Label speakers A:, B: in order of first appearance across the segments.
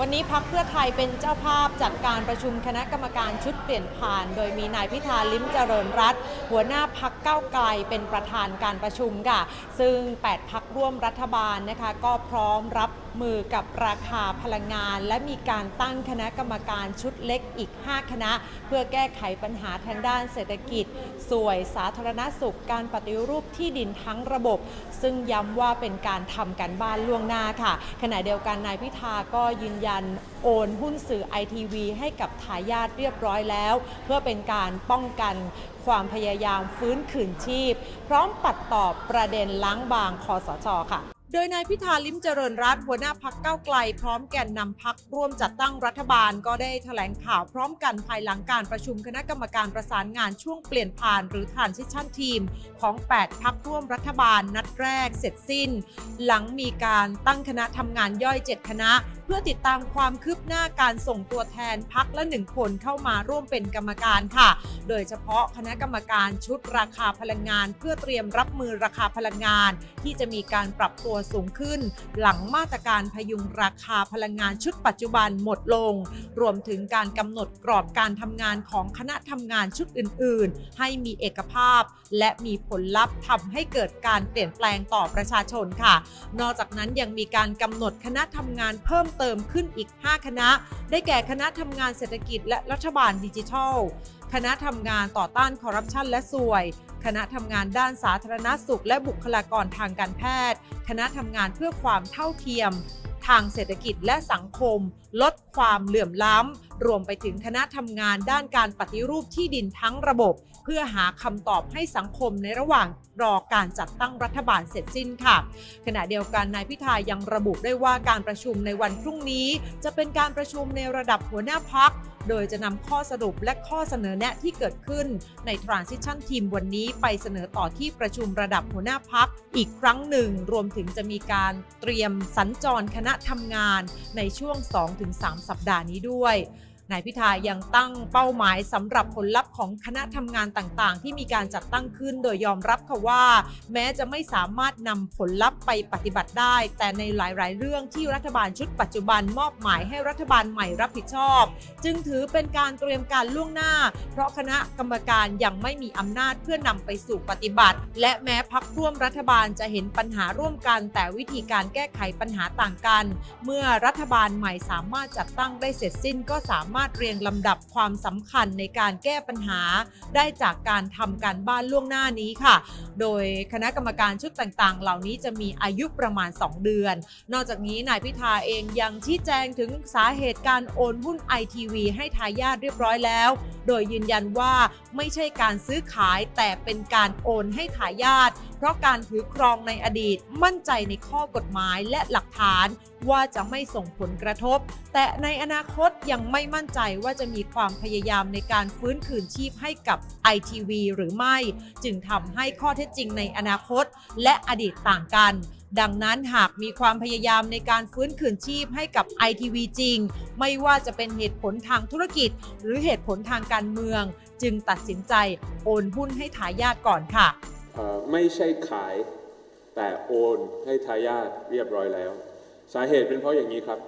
A: วันนี้พักเพื่อไทยเป็นเจ้าภาพจัดการประชุมคณะกรรมการชุดเปลี่ยนผ่าน โดยมีนายพิธาลิ้มเจริญรัตหัวหน้าพักเก้าไกลเป็นประธานการประชุมค่ะ ซึ่ง 8 พักร่วมรัฐบาลนะคะก็พร้อมรับ มือกับราคาพลังงาน และมีการตั้งคณะกรรมการชุดเล็กอีก 5 คณะ เพื่อแก้ไขปัญหาทางด้านเศรษฐกิจ สวยสาธารณสุข การปฏิรูปที่ดินทั้งระบบ ซึ่งย้ำว่าเป็นการทำกันบ้านล่วงหน้าค่ะ ขณะเดียวกันนายพิธาก็ยืนยันโอนหุ้นสื่อไอทีวีให้กับทายาทเรียบร้อยแล้ว เพื่อเป็นการป้องกันความพยายามฟื้นคืนชีพ พร้อมปัดตอบประเด็นล้างบางคอสชค่ะโดยนายพิธาลิมเจริญรัตหัวหน้าพักเก้าไกล พร้อมแกนนำพักร่วมจัดตั้งรัฐบาลก็ได้แถลงข่าวพร้อมกันภายหลังการประชุมคณะกรรมการประสานงานช่วงเปลี่ยนผ่านหรือ transition team ของ 8 พักร่วมรัฐบาลนัดแรกเสร็จสิ้น หลังมีการตั้งคณะทำงานย่อย 7 คณะ เพื่อติดตามความคืบหน้าการส่งตัวแทนพักละหนึ่งคนเข้ามาร่วมเป็นกรรมการค่ะ โดยเฉพาะคณะกรรมการชุดราคาพลังงาน เพื่อเตรียมรับมือราคาพลังงาน ที่จะมีการปรับตัวสูงขึ้น หลังมาตรการพยุงราคาพลังงานชุดปัจจุบันหมดลง รวมถึงการกำหนดกรอบการทำงานของคณะทำงานชุดอื่น ๆ ให้มีเอกภาพ และมีผลลัพธ์ทำให้เกิดการเปลี่ยนแปลงต่อประชาชนค่ะ นอกจากนั้นยังมีการกำหนดคณะทำงานเพิ่มเติมขึ้นอีก 5 คณะ ได้แก่คณะทำงานเศรษฐกิจและรัฐบาลดิจิทัล คณะทำงานต่อต้านคอร์รัปชันและสวย คณะทำงานด้านสาธารณสุขและบุคลากรทางการแพทย์คณะทำงานเพื่อความเท่าเทียม ทางเศรษฐกิจและสังคม ลดความเหลื่อมล้ำ รวมไปถึงคณะทำงานด้านการปฏิรูปที่ดินทั้งระบบ เพื่อหาคำตอบให้สังคมในระหว่างรอการจัดตั้งรัฐบาลเสร็จสิ้นค่ะ ขณะเดียวกันนายพิธายังระบุได้วยว่าการประชุมในวันพรุ่งนี้ จะเป็นการประชุมในระดับหัวหน้าพักโดยจะนำข้อสรุปและข้อเสนอแนะที่เกิดขึ้นใน Transition Team วันนี้ไปเสนอต่อที่ประชุมระดับหัวหน้าพักอีกครั้งหนึ่ง รวมถึงจะมีการเตรียมสัญจรคณะทำงานในช่วง 2-3 สัปดาห์นี้ด้วย นายพิธายังตั้งเป้าหมายสำหรับผลลัพธ์ของคณะทำงานต่างๆ ที่มีการจัดตั้งขึ้น โดยยอมรับค่ะว่า แม้จะไม่สามารถนำผลลัพธ์ไปปฏิบัติได้ แต่ในหลายๆ เรื่องที่รัฐบาลชุดปัจจุบันมอบหมายให้รัฐบาลใหม่รับผิดชอบ จึงถือเป็นการเตรียมการล่วงหน้า เพราะคณะกรรมการยังไม่มีอำนาจเพื่อนำไปสู่ปฏิบัติ และแม้พักร่วมรัฐบาลจะเห็นปัญหาร่วมกัน แต่วิธีการแก้ไขปัญหาต่างกัน เมื่อรัฐบาลใหม่สามารถจัดตั้งได้เสร็จสิ้นก็สามารถเรียงลำดับความสำคัญในการแก้ปัญหา ได้จากการทำการบ้านล่วงหน้านี้ค่ะ โดยคณะกรรมการชุดต่างๆ เหล่านี้จะมีอายุประมาณ 2 เดือน นอกจากนี้นายพิธาเองยังชี้แจงถึงสาเหตุการโอนหุ้นไอทีวีให้ทายาทเรียบร้อยแล้ว โดยยืนยันว่าไม่ใช่การซื้อขายแต่เป็นการโอนให้ทายาท เพราะการถือครองในอดีตมั่นใจในข้อกฎหมายและหลักฐานว่าจะไม่ส่งผลกระทบ แต่ในอนาคตยังไม่มั่นใจว่าจะมีความพยายามในการฟื้นคืนชีพให้กับ ITV หรือไม่ จึงทำให้ข้อเท็จจริงในอนาคต และอดีตต่างกันดังนั้นหากมีความพยายามในการฟื้นคืนชีพให้กับ ITV จริง ไม่ว่าจะเป็นเหตุผลทางธุรกิจ หรือเหตุผลทางการเมือง จึงตัดสินใจโอนหุ้นให้ทายาทก่อนค่ะ
B: ไม่ใช่ขายแต่โอนให้ทายาทเรียบร้อยแล้ว สาเหตุเป็นเพราะอย่างนี้ครับ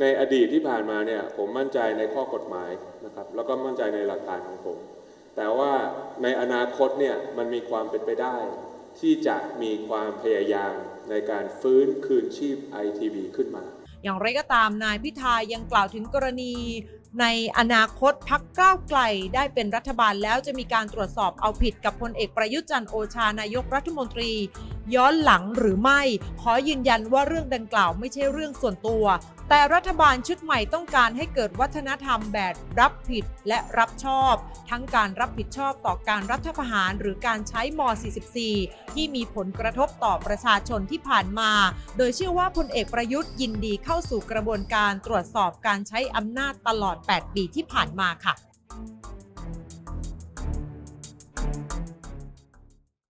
B: ในอดีตที่ผ่านมาเนี่ยผมมั่นใจในข้อกฎหมายนะครับแล้วก็มั่นใจในหลักฐานของผม แต่ว่าในอนาคตเนี่ยมันมีความเป็นไปได้ ที่จะมีความพยายามในการฟื้นคืนชีพ ITV ขึ้นมา
A: อย่างไรก็ตามนายพิธายังกล่าวถึงกรณี ในอนาคตพักก้าวไกลได้เป็นรัฐบาลแล้วจะมีการตรวจสอบเอาผิดกับพลเอกประยุทธ์จันโอชานายกรัฐมนตรี ย้อนหลังหรือไม่ ขอยืนยันว่าเรื่องดังกล่าวไม่ใช่เรื่องส่วนตัว แต่รัฐบาลชุดใหม่ต้องการให้เกิดวัฒนธรรมแบบรับผิดและรับชอบ ทั้งการรับผิดชอบต่อการรัฐประหารหรือการใช้ม 44 ที่มีผลกระทบต่อประชาชนที่ผ่านมา โดยเชื่อว่าพลเอกประยุทธ์ยินดีเข้าสู่กระบวนการตรวจสอบการใช้อำนาจตลอด 8 ปีที่ผ่านมาค่ะ